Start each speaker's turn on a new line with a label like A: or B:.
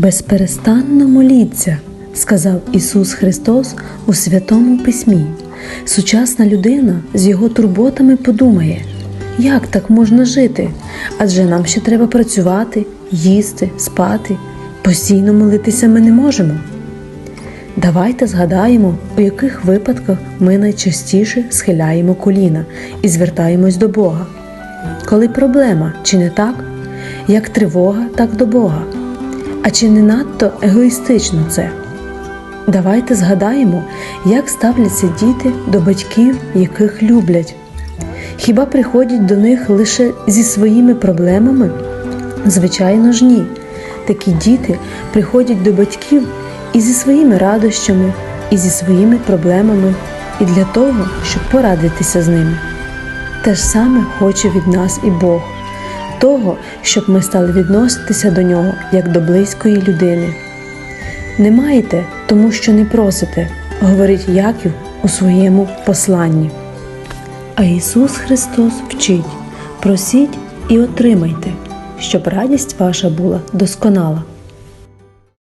A: Безперестанно моліться, сказав Ісус Христос у Святому Письмі. Сучасна людина з його турботами подумає, як так можна жити? Адже нам ще треба працювати, їсти, спати. Постійно молитися ми не можемо. Давайте згадаємо, у яких випадках ми найчастіше схиляємо коліна і звертаємось до Бога. Коли проблема, чи не так? Як тривога, так до Бога. А чи не надто егоїстично це? Давайте згадаємо, як ставляться діти до батьків, яких люблять. Хіба приходять до них лише зі своїми проблемами? Звичайно ж ні. Такі діти приходять до батьків і зі своїми радощами, і зі своїми проблемами, і для того, щоб порадитися з ними. Те ж саме хоче від нас і Бог, того, щоб ми стали відноситися до нього як до близької людини. Не маєте, тому що не просите, говорить Яків у своєму посланні. А Ісус Христос вчить: просіть і отримайте, щоб радість ваша була досконала.